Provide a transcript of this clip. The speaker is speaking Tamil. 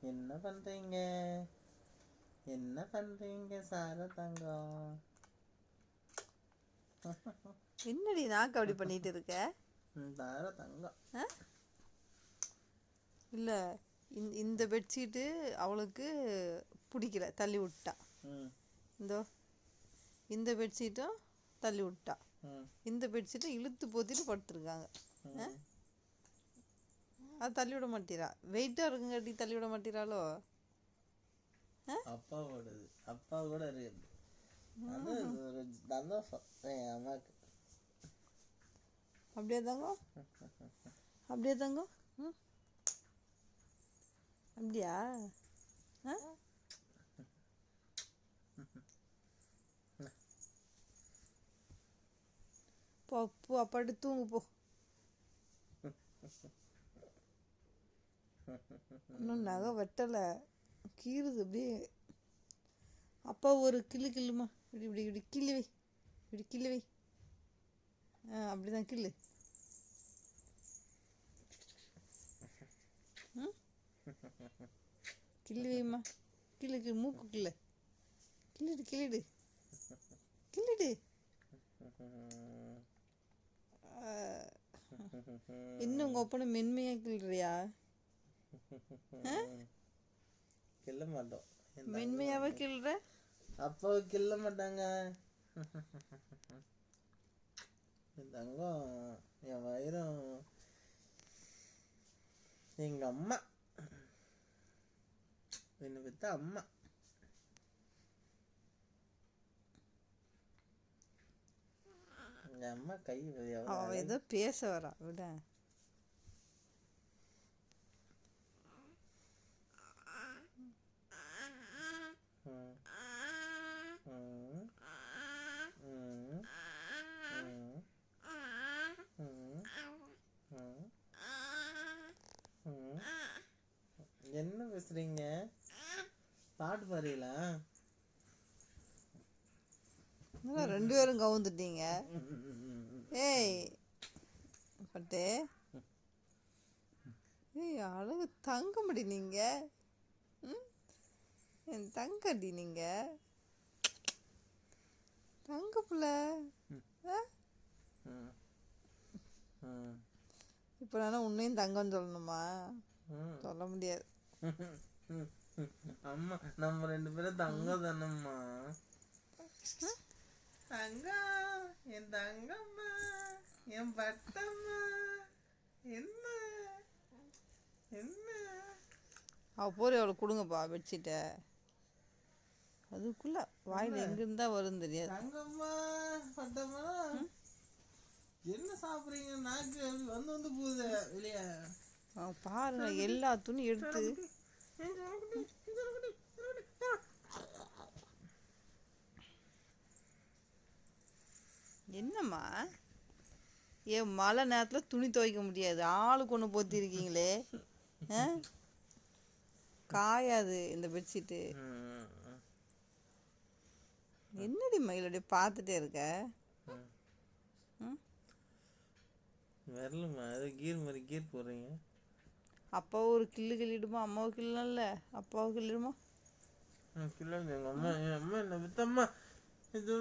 என்ன பண்றீங்க? என்ன பண்றீங்க சார தங்கம்? என்னடி நாக்கு அப்படி பண்ணிட்டு இருக்க? சார தங்கம்? இல்ல இந்த- பெட்ஷீட்டு அவளுக்கு பிடிக்கல தள்ளி விட்டா. இந்தோ இந்த பெட்ஷீட்டும் தள்ளி விட்டா. இந்த பெட்ஷீட்டை இழுத்து போத்திட்டு படுத்துருக்காங்க. அது தள்ளி விட மாட்டீரா வெயிட்டா இருக்குங்காட்டி தள்ளி விட மாட்டீராளோ அப்பா கூட இருக்குது ஒரு சந்தோஷம். என் அம்மாக்கு. அப்படியே தங்கம் அப்படியே தங்கம் ம். அப்படியா? போ போ அப்பாட்டு தூங்கு போ. இன்னும் நகை வெட்டலை. கீறுது அப்படியே. அப்பா ஒரு கிள்ளு கிள்ளுமா? இப்படி இப்படி இப்படி கிள்ளி வை. இப்படி கிள்ளி வை. அப்படிதான் கிள்ளு. ம்? கிள்ளி வைம்மா. கிள்ளு கிள்ளு மூக்கு கிள்ளு. கிள்ளிடு கிள்ளிடு. கிள்ளிடு. இன்னும் உங்க அப்பனை மென்மையா கிள்றியா கிள்ள மாட்டோம் என் மென்மையாவே கிள்ற? அப்பாவை கிள்ள மாட்டாங்க. என் தங்கம் என் வயிறம் எங்க அம்மா. என்னை பெத்த அம்மா. எங்க அம்மா கை ஏதோ பேச வரா விட. பேசுறீங்க? பாட்டு பாடுறீங்களா? ரெண்டு பேரும் கவுந்துட்டீங்க? ஏய் பட்டு. ஏய் அழகு தங்கமடி நீங்க? என் தங்கடி நீங்க. தங்க பிள்ளை. இப்போ நான் உன்னையும் தங்கம்னு சொல்லணுமா. சொல்ல முடியாது. அம்மா நம்ம ரெண்டு பேரும் தங்கம் தானம்மா தங்கம் என் தங்கம்மா என் பட்டம்மா. என்ன? என்ன? அவ போற அவளை கொடுங்கப்பா பெட்ஷீட்டை அதுக்குள்ள வாயில எங்க இருந்தா வரும் தெரியாது. தங்கம்மா பட்டம்மா. என்ன சாப்பிடுறீங்க? நாக்கு வந்து வந்து போகுது வெளியே. பாருங்க எல்லா துணி எடுத்து. என்னம்மா? ஏன் மழை நேரத்துல துணி துவைக்க முடியாது? ஆளுக்கு ஒண்ணு போத்தி இருக்கீங்களே ஆ? காயாது இந்த பெட்ஷீட்டு என்னடி மயில் அப்படியே பார்த்துட்டே இருக்க? வரலம்மா அது கீர் மாதிரி கீர் போடுறீங்க. அப்பா ஒரு கிள்ளு கிள்ளிடுமா? அம்மாவை கிள்ளல அப்பாவை கிள்ளிடுமா? கிள்ளாது எங்க அம்மா என் அம்மா என்ன வித்தம்மா? இது